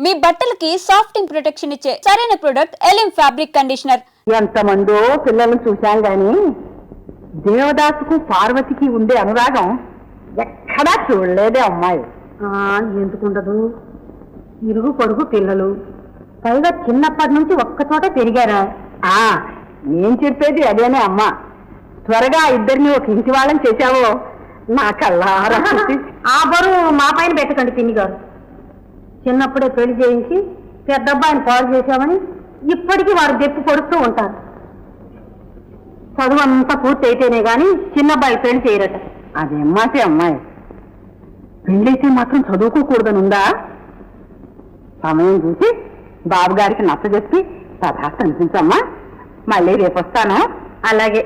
మీ బట్టలకి సాఫ్టింగ్ ప్రొటెక్షన్ ఇచ్చే సరైన ప్రొడక్ట్ ఎలిం ఫ్యాబ్రిక్ కండిషనర్ ఎంతమందో పిల్లల్ని చూశాం గాని దేవదాసుకు పార్వతికి ఉండే అనురాగం ఎక్కడా చూడలేదే అమ్మాయి. ఎందుకుండదు ఇరుగు పొరుగు పిల్లలు. పైగా చిన్నప్పటి నుంచి ఒక్కచోట పెరిగారా ఆ నేను చెప్పేది అదేనే అమ్మా. త్వరగా ఇద్దరిని ఒక ఇంటి వాళ్ళని చేశావో నా కళ్ళారా చూసి. ఆ బరువు మా పైన పెట్టకండి పిన్ని గారు. చిన్నప్పుడే పెళ్ళి చేయించి పెద్ద అబ్బాయిని పాడు చేశామని ఇప్పటికీ వారు దెప్పి పొడుస్తూ ఉంటారు. చదువు అంతా పూర్తి అయితేనే గాని చిన్న అబ్బాయి పెళ్ళి చేయరట. అదేం మాటే అమ్మాయి. పెళ్ళైతే మాత్రం చదువుకోకూడదని ఉందా? సమయం చూసి బాబు గారికి నచ్చ చెప్పి అనిపించమ్మా మళ్ళీ రేపు వస్తాను అలాగే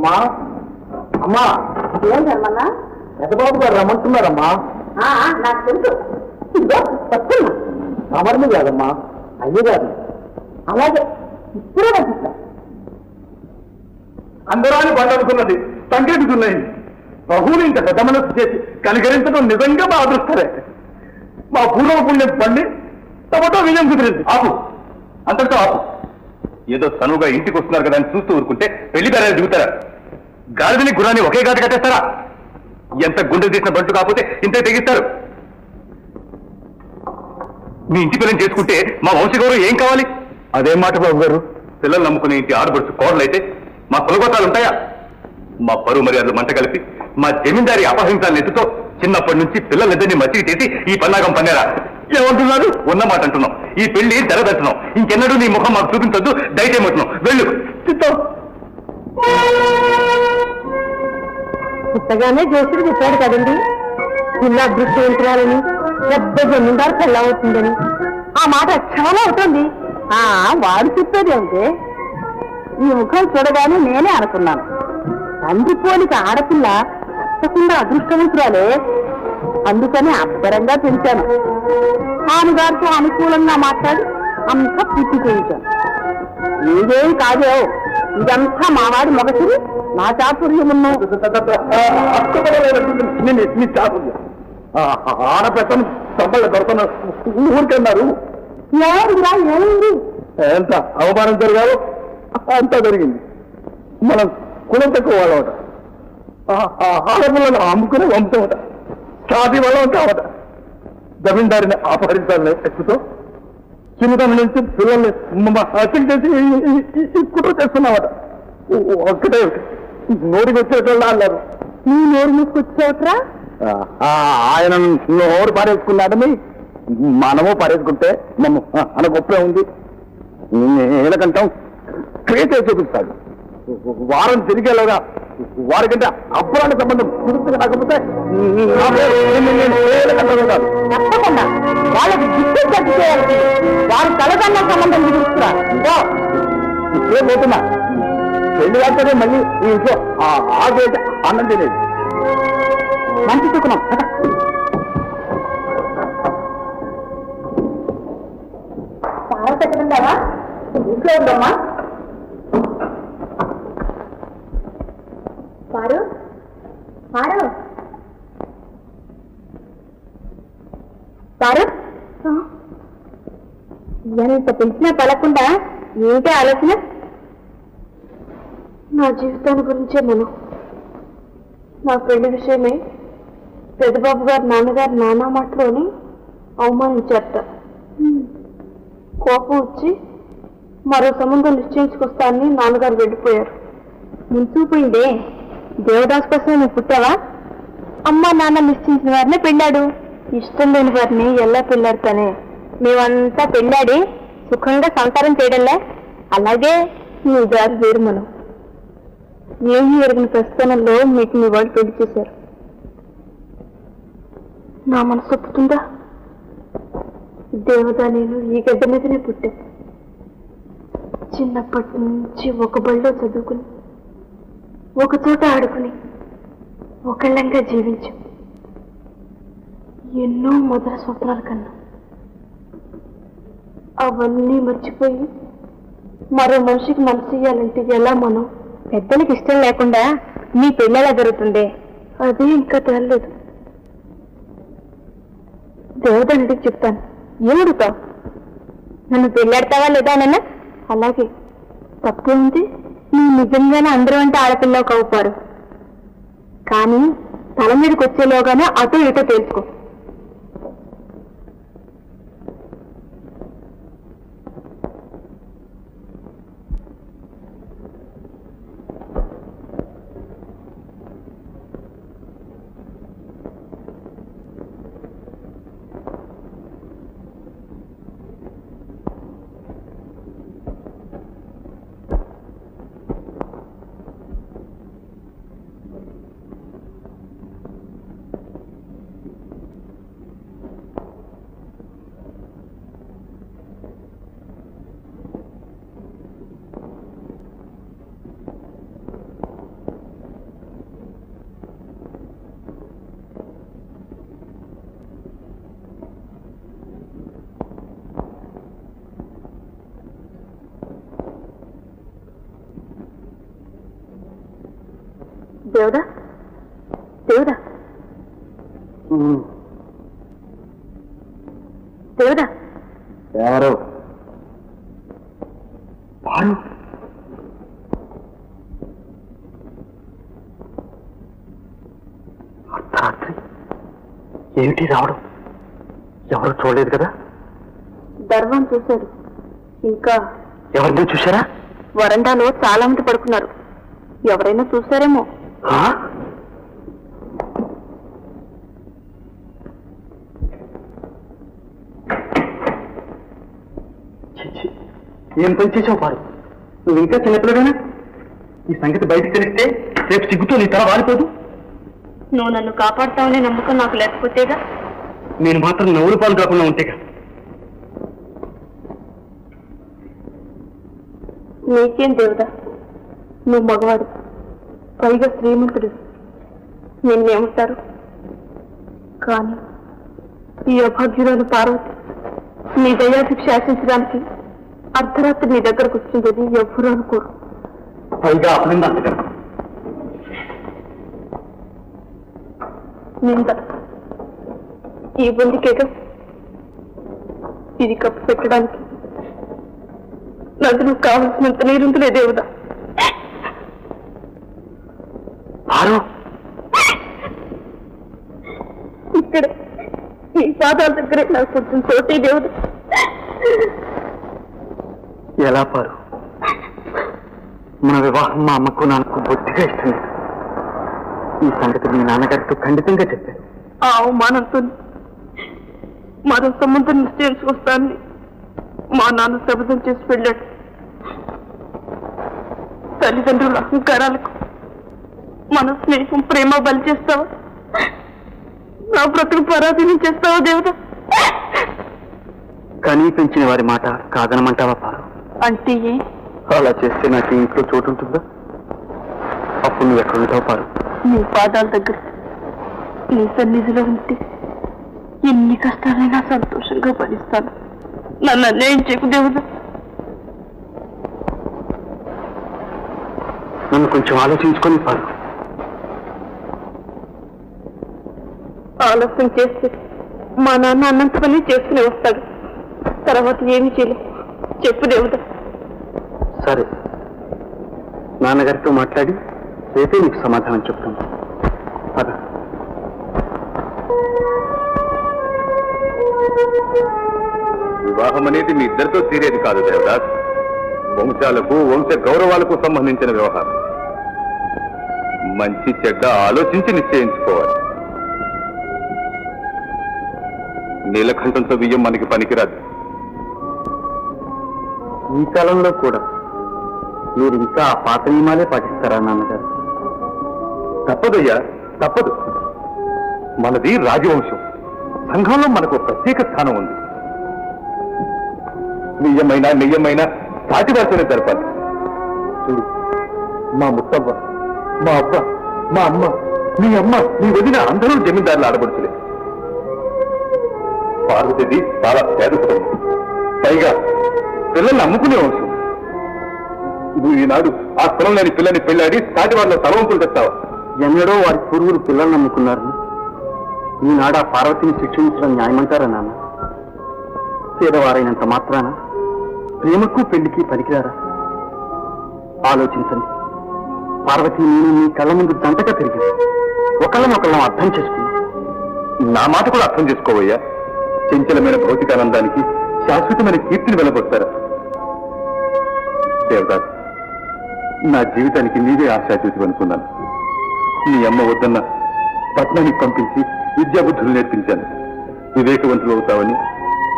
అమ్మా. అమ్మా. ఏం పెద్దబాబు గారు రమ్మంటున్నారమ్మా. నాకు తెలుసు. వస్తున్నా. అమర్ని కాదమ్మా అయ్యి కాదు అలాగే ఇప్పుడే పంపిస్తా. అందరాని బండ అనుకున్నది సంకేతుకున్నాయి. బహువులు ఇంత పెద్ద మనసు చేసి కనికరించడం నిజంగా మా అదృష్టరే మా పూర్వ పుణ్యం పండి తమతో విజయం కుదిరింది. ఆపు. అంతటితో ఆపు. ఏదో సనువుగా ఇంటికి వస్తున్నారు కదా అని చూస్తూ ఊరుకుంటే పెళ్ళి బేరాలు దిగుతారా? గాడిదని గురాన్ని ఒకే గాట కట్టేస్తారా? ఎంత గుండె తీసిన బంటు కాకపోతే ఇంతే తెగిస్తారు. మీ ఇంటి పిల్లని చేసుకుంటే మా వంశగౌరవం ఏం కావాలి? అదేం మాట బాబు గారు. పిల్లలు నమ్ముకునే ఇంటి ఆడబడుచు కోడలు అయితే మా కులగోతాలు ఉంటాయా మా పరువు మర్యాదలు మంట కలిపి మా జమీందారి అపహింసాల నెత్తుతో చిన్నప్పటి నుంచి పిల్లలిద్దరిని మచ్చికి చేసి ఈ పన్నాగం పన్నారా? ఏమంటున్నారు? ఉన్న మాట అంటున్నాం. ఈ పెళ్ళి తెరదట్టున్నాం ఇంకెన్నడూ నీ ముఖం మాకు చూపించొద్దు. దయచేయమంటున్నాం వెళ్ళు. చిత్తం. పుట్టగానే జ్యోతిడు చెప్పాడు కదండి పిల్ల అదృష్టవంతురాలని పెద్ద జమీందారు పెళ్ళవుతుందని ఆ మాట చాలా అవుతుంది. ఆ వాడు చెప్పేది అంటే ఈ ముఖం చూడగానే నేనే అనుకున్నాను. తండ్రి పోలిక ఆడపిల్ల తప్పకుండా అదృష్టవంతురాలే. అందుకని అబ్బరంగా పెంచాను ఆమెగారితో అనుకూలంగా మాట్లాడి అంతా పూర్తి చేయించాను. ఇదేం కాదే ఇదంతా మావాడి మొగసిరి. నా చాతుర్యమున్ను ఆడపెట్టను సంబళ్ళ దొరకన ఊరికన్నారు. ఏమిరా ఏమైంది ఎంత అవమానం జరిగావు అంతా జరిగింది. మనం కులం తక్కువ వాళ్ళమట. ఆడపిల్లను అమ్ముకుని వంశమట. సాది వాళ్ళం కావట. జమీందారిని అపహరించాలని ఎక్కుతో చిన్నతనం నుంచి పిల్లల్ని హత్య చేసి కుట్ర చేస్తున్నామట ఒక్కటే నోటికి వచ్చేటోళ్ళు అన్నారు. నీ నోరు మూసుకొచ్చావుట్రా? ఆయన నోరు పారేసుకున్నాడని మనము పారేసుకుంటే మనం మన గొప్పే ఉంది. ఏలకంటాం క్రియేట్ చేసి చూపిస్తాడు. వారం తిరిగేలాగా వారికంటే అప్పుడాన్ని సంబంధం ఏలకంటాను కాదు తప్పకుండా. వాళ్ళకి దిక్కు గట్టి చేయాలి వారి తలదన్న సంబంధం తీసుకురా ఇదో, ఇప్పుడే పోతున్నా. పెళ్ళి కాకపోతే మళ్ళీ ఈ ఇంట్లో ఆగేది అన్నం తినేది. మంచి పెట్టకుందావా ఇంట్లో ఉందమ్మా పారు పారు పారు ఎంత పిలిచినా పలకుండా ఏంటి ఆలోచన? నా జీవితాన్ని గురించే మనం. నా పెళ్ళి విషయమే పెద్దబాబు గారు నాన్నగారు నానా మాటలోని అవమానించారట. కోపం వచ్చి మరో సంబంధం నిశ్చయించుకొస్తానని నాన్నగారు వెళ్ళిపోయారు. ముంచుపోయిందే దేవదాస్ కోసం నువ్వు పుట్టావా? అమ్మ నాన్న నిశ్చయించిన వారినే పెళ్ళాడు. ఇష్టం లేని వారిని ఎలా పెళ్ళాడతానే? మేమంతా పెళ్ళాడి సుఖంగా సంసారం చేయడంలే. అలాగే మీ దారి వేరు మనం ఏమి జరిగిన ప్రస్థానంలో మీకు మీ వాళ్ళు పెళ్ళి చేశారు. నా మనసు ఒప్పుతుందా? దేవత నేను ఈ గడ్డ మీదనే పుట్టా చిన్నప్పటి నుంచి ఒక బళ్ళో చదువుకుని ఒక చోట ఆడుకుని ఒకళ్ళంగా జీవించాం. ఎన్నో మొదల స్వప్నాలు కన్నా. అవన్నీ మర్చిపోయి మరో మనిషికి మనసు ఇయ్యాలంటే ఎలా మనం? పెద్దలకి ఇష్టం లేకుండా మీ పెళ్ళెలా జరుగుతుంది? అది ఇంకా తేలలేదు. దేవతనికి చెప్తాను. ఏమడుగుతావు నన్ను పెళ్ళాడతావా లేదా నాన్న? అలాగే. తప్పేముంది నువ్వు నిజంగానే అందరూ అంటే ఆడపిల్లవు కవుపారు కానీ తల మీదకి వచ్చేలోగానే అటో ఇటో తెలుసుకో దేవుడా? దేవుడా? దేవుడా? ఎవరు? అర్ధరాత్రి ఏమిటి రావడం? ఎవరు చూడలేదు కదా? దర్వం చూశారు. ఇంకా ఎవరిని చూశారా? వరండాలో చాలా మంది పడుకున్నారు. ఎవరైనా ఛీ. ఏం పని చేసావు పారు? నువ్వు ఇంకా చిన్నపిల్లగానే ఈ సంగతి బయటకు తెలిస్తే రేపు సిగ్గుతో నీ తల వాలిపోదు. నువ్వు నన్ను కాపాడుతావనే నమ్మకం నాకు లేకపోతేగా? నేను మాత్రం నవ్వులు పాలు కాకుండా ఉంటేగా. నీకేం దేవుడా? నువ్వు మగవాడు. పైగా శ్రీమంతుడు నిన్నేమంటారు? కానీ ఈ అభాగ్యురాలు పార్వతి నీ దయాశిక్ష శాసించడానికి అర్ధరాత్రి నీ దగ్గరకు వచ్చిందని ఎవ్వరూ అనుకోరు. పైగా నింద. ఈ బొందికేగా ఇది కప్పు పెట్టడానికి నాకు నువ్వు కావలసినంత నీరుందులే దేవుడా. పారు ఇక్కడ ఈ పాదాల దగ్గరే నాకు కొంచెం చోటి దేవుడు. ఎలా పారు? మన వివాహం మా అమ్మకు నాకు బొత్తిగా ఇష్టం లేదు ఈ సంగతి మీ నాన్నగారితో ఖండితంగా చెప్పారు ఆ అవమానంతో మరో సంబంధం నిశ్చయించుకొస్తానని మా నాన్న శపథం చేసి వెళ్ళాడు. తల్లిదండ్రుల అహంకారాలకు మన స్నేహం ప్రేమ బలి చేస్తావా? నా బ్రతుకు పరాధీనం చేస్తావా దేవుడా? కనీ పెంచిన వారి మాట కాదనమంటావా పారు? అంటే ఏ? అలా చేస్తే నాకు ఇంట్లో చోటు ఉంటుందా? అప్పుడు నువ్వు ఎక్కడ ఉంటావు పారు? నీ పాదాల దగ్గర నీ సన్నిధిలో ఉంటే ఎన్ని కష్టాలైనా సంతోషంగా భరిస్తాను. నన్ను అన్యాయం చేయకు దేవుడు. నన్ను కొంచెం ఆలోచించుకొని పారు. ఆలస్యం చేస్తే మా నాన్న అన్నంత పని చేసుకుని వస్తాడు. తర్వాత ఏమి చేయలేదు చెప్పు దేవుడా. సరే. నాన్నగారితో మాట్లాడి రేపే నీకు సమాధానం చెప్తాను పద. వివాహం అనేది మీ ఇద్దరితో తీరేది కాదు దేవదాస్. వంశాలకు వంశ గౌరవాలకు సంబంధించిన వ్యవహారం. మంచి చెడ్డ ఆలోచించి నిశ్చయించుకోవాలి. నీలకంఠంతో బియ్యం మనకి పనికిరాదు. ఈ కాలంలో కూడా మీరు ఇంకా ఆ పాత నియమాలే పాటిస్తారా నాన్నగారు? తప్పదయ్యా తప్పదు. మనది రాజవంశం. సంఘంలో మనకు ప్రత్యేక స్థానం ఉంది. నిజమైన నిజమైన సాటి వారితోనే జరపాలి. చూడు మా ముత్తవ్వ మా అవ్వ మా అమ్మ మీ అమ్మ మీ వదిన అందరూ జమీందారులు ఆడబడుచులే. పార్వతిది చాలా పేద కుటుంబం పైగా పిల్లల్ని అమ్ముకునే వంశం. నువ్వు ఈనాడు ఆ స్థలం లేని పిల్లని పెళ్ళాడి సాటి వాళ్ళ తలవంపులు తెస్తావా? ఎన్నడో వారి పూర్వులు పిల్లలు నమ్ముకున్నారు ఈనాడు ఆ పార్వతిని శిక్షించడం న్యాయమంటారా నాన్న? పేదవారైనంత మాత్రాన? ప్రేమకు పెళ్ళికి పనికిరారా? ఆలోచించండి. పార్వతి నేను మీ కళ్ళ ముందు దంతగా తిరిగింది ఒకళ్ళనొకళ్ళం అర్థం చేసుకున్నాం. నా మాట కూడా అర్థం చేసుకోవయ్యా. చంచలమైన భౌతికానందానికి శాశ్వతమైన కీర్తిని వెలబొస్తారా దేవదాస్ నా జీవితానికి నీవే ఆశాజ్యోతి అనుకున్నాను. నీ అమ్మ వద్దన్న పట్నానికి పంపించి విద్యాబుద్ధులు నేర్పించాను. వివేకవంతులు అవుతావని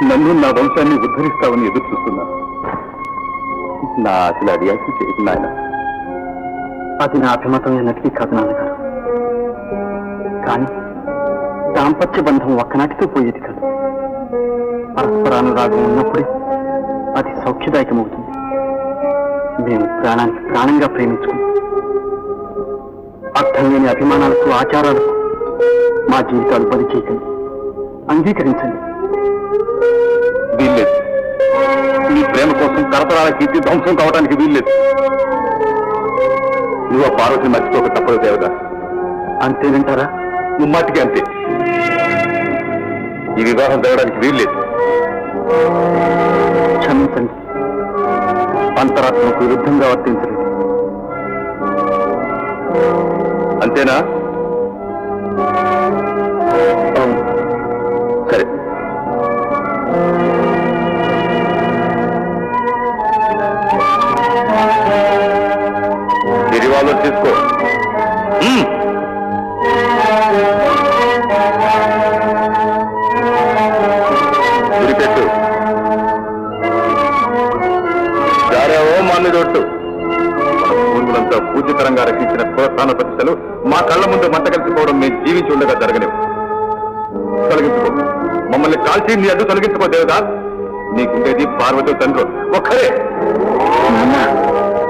నన్ను నా వంశాన్ని ఉద్ధరిస్తావని ఎదురు చూస్తున్నాను. నా ఆశలు అడియాసి చేయకు అది నా అభిమతం ఎన్నటికీ కాదు నాన్నగారు. కానీ దాంపత్య బంధం ఒక్కనాటితో పోయేది కాదు. పరస్పరానురాగం ఉన్నప్పుడే అది సౌఖ్యదాయకమవుతుంది. మేము ప్రాణానికి ప్రాణంగా ప్రేమించుకున్నాం అర్థం లేని అభిమానాలకు ఆచారాలకు మా జీవితాలు బలి చేయకండి. అంగీకరించండి. వీల్లేదు. నీ ప్రేమ కోసం తరతరాల కీర్తి ధ్వంసం కావడానికి వీల్లేదు. నువ్వు ఆ పార్వతిని మర్చిపోక తప్పదు దేవగా అంతేనంటారా ముమ్మాటికి అంతే. ఈ వివాహం జరగడానికి వీల్లేదు. క్షమించండి. అంతరాత్మకు విరుద్ధంగా వర్తించలేదు. అంతేనా? ఉండగా జరగలేవు. తొలగించుకో. మమ్మల్ని కాల్చి నీ అడ్డు తొలగించుకో దేవదా నీకుండేది పార్వతి తండ్రి. ఒక్కరే.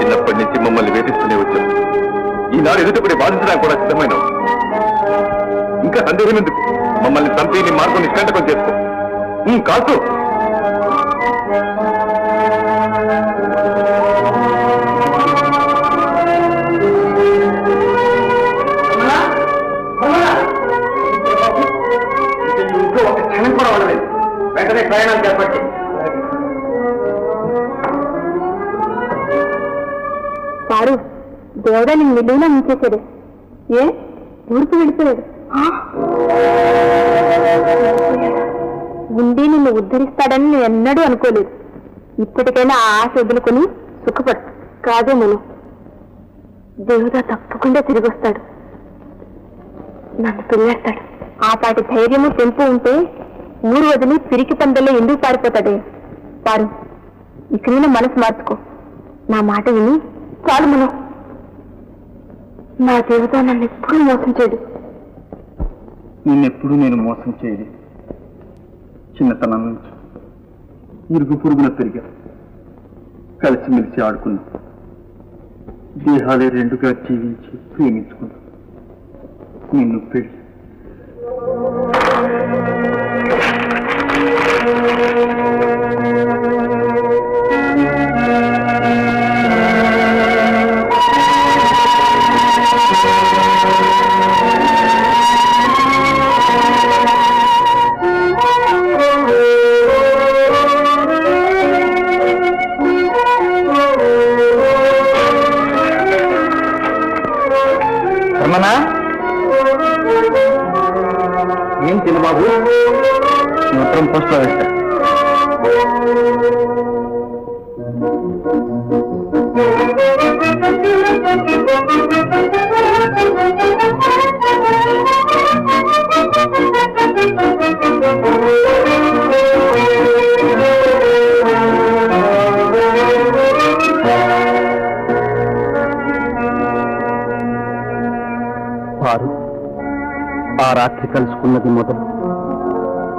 చిన్నప్పటి నుంచి మమ్మల్ని వేధిస్తూనే వచ్చావు. ఈనాడు ఎదుటిపడి బాధించడానికి కూడా సిద్ధమైన ఇంకా సందేహం ఎందుకు? మమ్మల్ని చంపి నీ మార్గం నిష్కంటకం చేసుకో. కాల్చు. దేవుడా నేను ఏ? ఊరికి వెళ్ళిపోయాడు ఉండి నిన్ను ఉద్ధరిస్తాడని నేను ఎన్నడూ అనుకోలేదు. ఇప్పటికైనా ఆ ఆశ వదులుకొని సుఖపడు. కాదే మనం. దేవుడా తప్పకుండా తిరిగి వస్తాడు. నన్ను పెళ్ళేస్తాడు ఆ పాటి ధైర్యము తెంపు ఉంటే ఊరు వదిలి పిరికి పందల్లో ఎందుకు పారిపోతాడే? పారు. ఇకనైనా మనసు మార్చుకో. నా మాట విని చాలు మనం. నా దేవత నన్ను ఎప్పుడూ మోసం చేయడు. నిన్నెప్పుడు నేను మోసం చేయలేదు. చిన్నతనం నుంచి ఇరుగు పురుగున పెరిగా. కలిసిమెలిసి ఆడుకున్నా. దేహాలే రెండుగా జీవించి ప్రేమించుకున్నా. నిన్ను పెళ్ళి.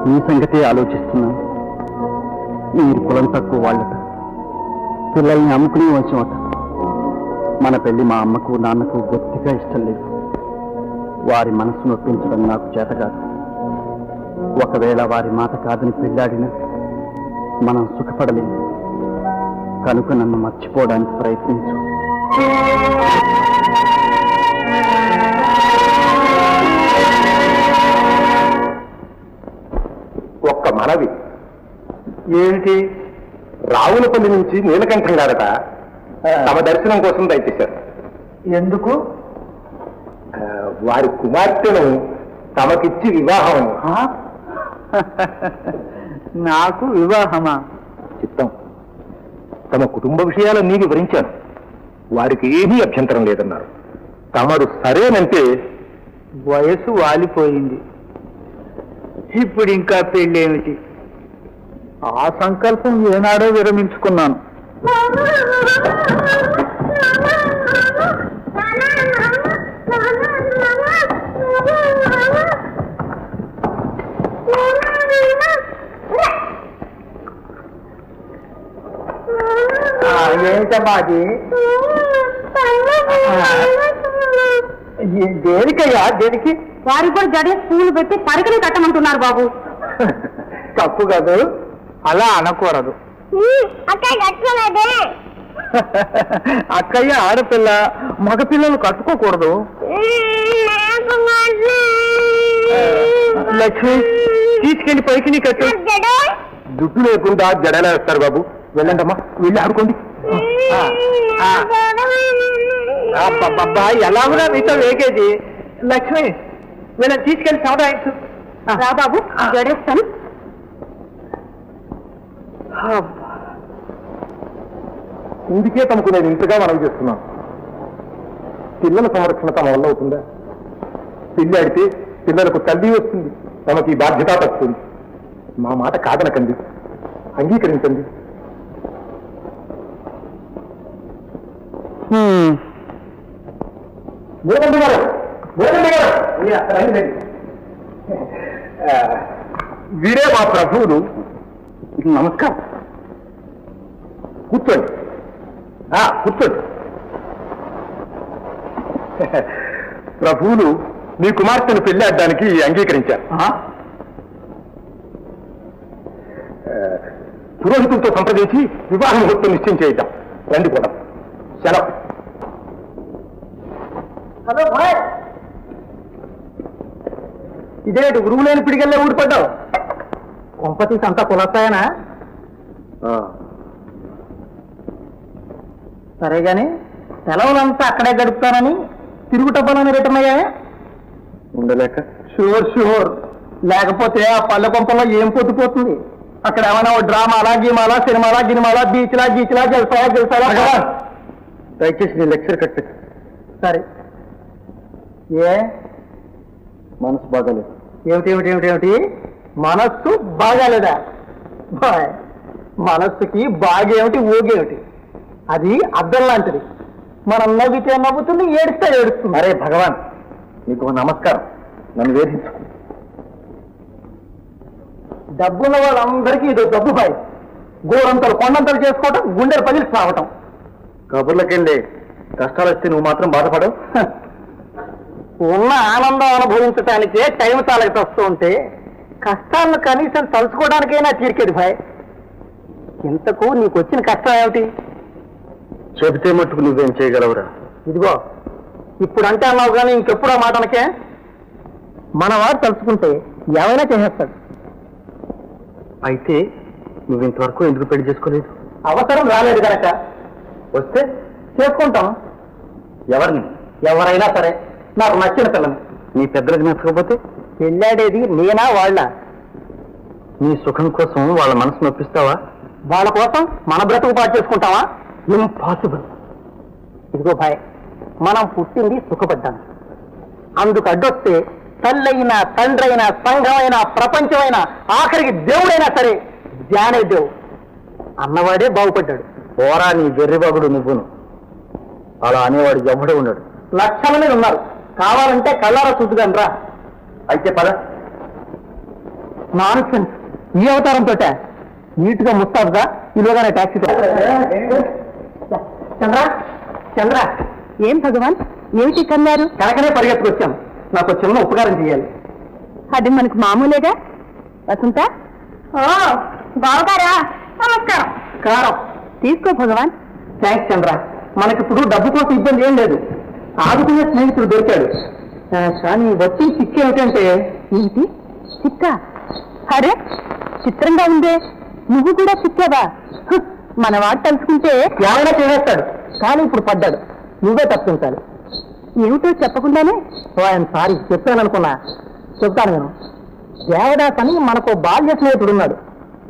ఈ సంగతే ఆలోచిస్తున్నాను. మీరు కులం తక్కువ వాళ్ళట. పిల్లల్ని అమ్ముకునే వచ్చామట మన పెళ్ళి మా అమ్మకు నాన్నకు బొత్తిగా ఇష్టం లేదు. వారి మనసు నొప్పించడం నాకు చేత కాదు. ఒకవేళ వారి మాట కాదని పెళ్ళాడినా మనం సుఖపడలేము కనుక నన్ను మర్చిపోవడానికి ప్రయత్నించు. మనవి ఏమిటి రావులపల్లి నుంచి నీలకంఠం గారట. తమ దర్శనం కోసం దయచేశారు. ఎందుకు? వారి కుమార్తెను తమకిచ్చి వివాహం. నాకు వివాహమా? చిత్తం. తమ కుటుంబ విషయాలన్నీ వివరించాను. వారికి ఏమీ అభ్యంతరం లేదన్నారు. తమరు సరేనంటే వయసు వాలిపోయింది. ఇప్పుడు ఇంకా పెళ్ళేమిటి? ఆ సంకల్పం ఏనాడో విరమించుకున్నాను. ఏంటమ్మా అది దేనికయ్యా? దేనికి? వారికి కూడా జడే పూలు పెట్టి పరికని కట్టమంటున్నారు బాబు. తప్పు కాదు. అలా అనకూడదు. అక్కయ్య ఆడపిల్ల మగపిల్లలు కట్టుకోకూడదు. లక్ష్మి తీసుకెళ్ళి పైకి నీ కట్టు. దుడ్డు లేకుండా జడలా వేస్తారు బాబు. వెళ్ళండమ్మా వెళ్ళి ఆడుకోండి. అబ్బబ్బబ్బా ఎలా కూడా మీతో వేగేది? లక్ష్మి వీళ్ళని తీసుకెళ్ళి సముదాయించు రా బాబు జడేస్తాను ఇందుకే తమకు నేను ఇంతగా మనవి చేస్తున్నాను. పిల్లల సంరక్షణ తమ వల్ల అవుతుందా? పిల్లి ఆడితే పిల్లలకు తల్లి వస్తుంది తమకి బాధ్యత తప్పుతుంది మా మాట కాదనకండి అంగీకరించండి. మూడండి గారు మూడండి గారు ఈ అక్కడ రండి, రండి. ఆ, వీరే మా ప్రభువులు. నమస్కారం. కూర్చోండి. కూర్చోండి. ప్రభువులు మీ కుమార్తెను పెళ్ళి ఆడడానికి అంగీకరించారు. పురోహితులతో సంప్రదించి వివాహ ముహూర్తం నిశ్చయం చేద్దాం. రండి కూడా. సెలవు హలో భాయ్ ఇదేంటి గురువు లేని పిడిగల్లే ఊడిపడ్డావు కొంపతీసి అంతా కులస్తాయనా? సరే గాని సెలవులంతా అక్కడే గడుపుతానని తిరుగుటబ్బలని రిటర్న్ అయ్యాయా? ఉండలేక. Sure sure. లేకపోతే ఆ పల్లె కొంపలో ఏం పొద్దుపోతుంది అక్కడ ఏమైనా ఓ డ్రామాలా గీమాలా సినిమాలా గినిమాలా బీచ్లా గీచ్లా గెలుస్తాయా గెలుస్తాయా దయచేసి నీ లెక్చర్ కట్టే సరే. ఏ? మనసు బాగాలేదు. ఏమిటి ఏమిటి ఏమిటి ఏమిటి? మనస్సు బాగాలేదా? బాయ్. మనస్సుకి బాగేమిటి ఊగేమిటి అది అద్దం లాంటిది. మనం నవ్వితే నవ్వుతుంది ఏడిస్తే ఏడుస్తుంది. అరే భగవాన్ నీకు నమస్కారం. నన్ను వేధించు. డబ్బున్న వాళ్ళందరికీ ఇది డబ్బు బాయ్. గోరంతలు కొండంతలు చేసుకోవటం గుండెలు పగిలి సావటం కబుర్లకెళ్ళి కష్టాలు వస్తే నువ్వు మాత్రం బాధపడవు. ఉన్న ఆనందం అనుభవించటానికే టైం చాలకి వస్తూ ఉంటే కష్టాలను కనీసం తలుచుకోవడానికైనా తీరికేది భాయ్. ఇంతకు నీకు వచ్చిన కష్టం ఏమిటి? చెబితే మట్టుకు నువ్వేం చేయగలవురా? ఇదిగో ఇప్పుడు అంటే అన్నావు కానీ ఇంకెప్పుడు ఆ మాట అనకే మనవాడు తలుచుకుంటే ఏమైనా చేసేస్తాడు. అయితే నువ్వు ఇంతవరకు ఎందుకు పెళ్ళి చేసుకోలేదు? అవసరం రాలేదు కనుక వస్తే? చేసుకుంటాం. ఎవరిని? ఎవరైనా సరే. నాకు నచ్చిన పిల్లని. నీ పెద్దలకు నచ్చకపోతే? పెళ్ళాడేది నేనా వాళ్ళ? నీ సుఖం కోసం వాళ్ళ మనసు నొప్పిస్తావా? వాళ్ళ కోసం మన బ్రతుకు పాటు చేసుకుంటావా? ఇంపాసిబుల్ ఇదిగో భాయ్ మనం పుట్టింది సుఖపడ్డాను అందుకు అడ్డొస్తే తల్లైనా తండ్రైనా సంఘమైనా ప్రపంచమైనా ఆఖరికి దేవుడైనా సరే జ్ఞానే దేవు అన్నవాడే బాగుపడ్డాడు. పోరా నీ వెర్రిబాగుడు నువ్వును. అలా అనేవాడు ఎవడే ఉన్నాడు లక్షల మీద ఉన్నారు. కావాలంటే కళ్ళారా చూద్దుగాని రా. అయితే పద. నాన్ సెన్స్ ఈ అవతారంతో నీట్గా ముస్తాబుగా ఇలాగానే టాక్సీ చంద్ర చంద్ర. ఏం భగవాన్? ఏమిటి కన్నారు కనకనే పరిగెత్తుకొచ్చాను నాకు చిన్న ఉపకారం చేయాలి అది మనకు మామూలేగా? వసంత? ఓ బావగారా నమస్కారం. కారం. తీసుకో భగవాన్. థ్యాంక్స్ చంద్ర. మనకిప్పుడు డబ్బు కోసం ఇబ్బంది ఏం లేదు. ఆదుకునే స్నేహితుడు దొరికాడు. కానీ వచ్చి చిక్కు ఏమిటంటే? ఏంటి? చిక్క అరే చిత్రంగా ఉందే. నువ్వు కూడా చిక్కావా హ్, మన వాడు తలుచుకుంటే ఏమైనా చేసేస్తాడు. కానీ ఇప్పుడు పడ్డాడు. నువ్వే తప్పించాలి ఏమిటో చెప్పకుండానే? ఓ ఆయన సారీ. చెప్పాను అనుకున్నా చెప్తాను నేను. దేవదాస్ అని మనకు బాల్య స్నేహితుడు ఉన్నాడు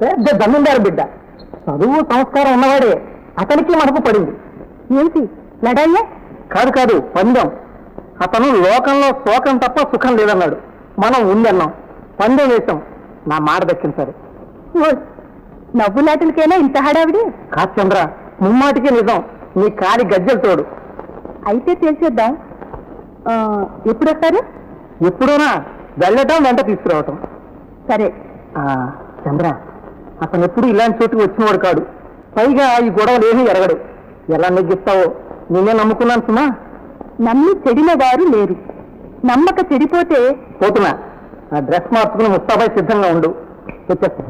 పెద్ద జమీందారు బిడ్డ. చదువు సంస్కారం ఉన్నవాడే. అతనికి మనకు పడింది. ఏంటి? లడాయ్యే కాదు కాదు పందెం. అతను లోకంలో శోకం తప్ప సుఖం లేదన్నాడు. మనం ఉందన్నాం. పందెం వేశాం. నా మాట దక్కించారు. నవ్వులాటలకైనా ఇంత హడావిడి? కాదు చంద్ర ముమ్మాటికి నిజం. నీ కాలి గజ్జలు తోడు. అయితే తెలిసేద్దాం ఎప్పుడు వస్తారు ఎప్పుడోనా? వెళ్ళటం వెంట తీసుకురావటం. సరే. చంద్ర అతను ఎప్పుడు ఇలాంటి చోటుకు వచ్చినవాడు కాడు. పైగా ఈ గొడవలు ఏమీ ఎరగడు. ఎలా నెగ్గిస్తావో నేనే నమ్ముకున్నాను సుమా. నమ్మి చెడిన వారు లేరు. నమ్మక చెడిపోతే పోతున్నా. ఆ డ్రెస్ మార్చుకుని ముస్తాబై సిద్ధంగా ఉండు. వచ్చేస్తా.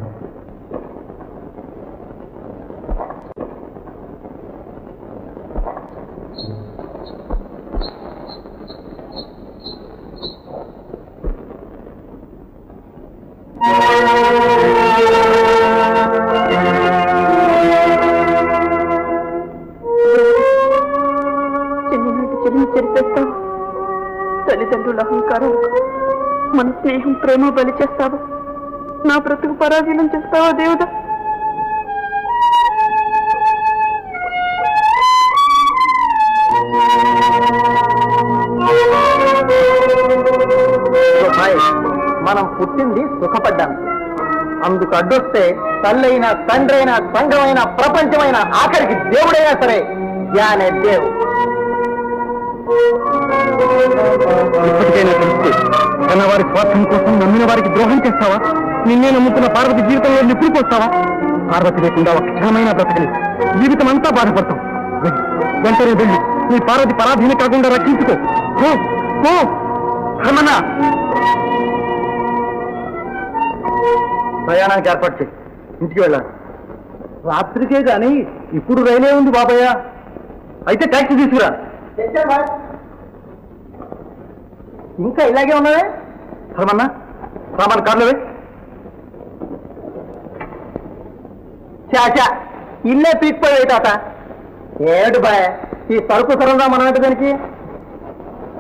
ప్రేమ బలి చేస్తావు? నా బ్రతుకు పరాధీనం చేస్తావా దేవుడా? మనం పుట్టింది సుఖపడ్డాం అందుకు అడ్డొస్తే తల్లైన తండ్రైన సంఘమైన ప్రపంచమైన ఆఖరికి దేవుడైనా సరే ధ్యానే దేవు ఇప్పటికైనా తెలిస్తే కన్నవారి స్వార్థం కోసం నమ్మిన వారికి ద్రోహం చేస్తావా? నిన్నే నమ్ముతున్న పార్వతి జీవితంలో నిప్పుడుకొస్తావా పార్వతి లేకుండా ఒక క్షణమైన బ్రతకలి జీవితం అంతా బాధపడతాం వెంటనే వెళ్ళి నీ పార్వతి పరాధీన కాకుండా రక్షించుకో. పో, ప్రయాణానికి ఏర్పాటు చేయి. ఇంటికి వెళ్ళాలి. రాత్రికే కానీ ఇప్పుడు రైలే ఉంది బాబయ్య. అయితే ట్యాక్సీ తీసుకురా. ఇంకా ఇలాగే ఉన్నదే హనుమన్న సామాన్ కార్లవే చాచా ఇల్లే పీక్పోయి తాత ఏడు బాయ్ ఈ సరుకు సరంగా మనం ఏంటి దానికి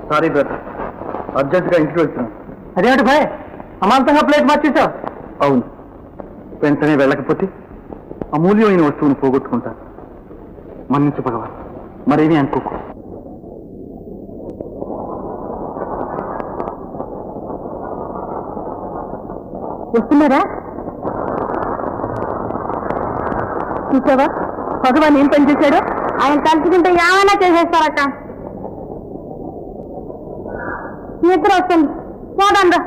సారీ బ్రదర్ అర్జెంటుగా ఇంటికి వెళ్తున్నాను అదేంటి బాయ్ అమాంతంగా ప్లేట్ మార్చేసావు అవును వెంటనే వెళ్ళకపోతే అమూల్యమైన వస్తువును పోగొట్టుకుంటాను మన్నించు భగవాన్ మరేమీ అనుకోకు వస్తున్నారా? చూసావా? భగవాన్ ఏం పని చేశాడు? ఆయన తలుచుకుంటే ఏమైనా చేసేస్తారట నిద్ర వస్తుంది. పోదండ్రా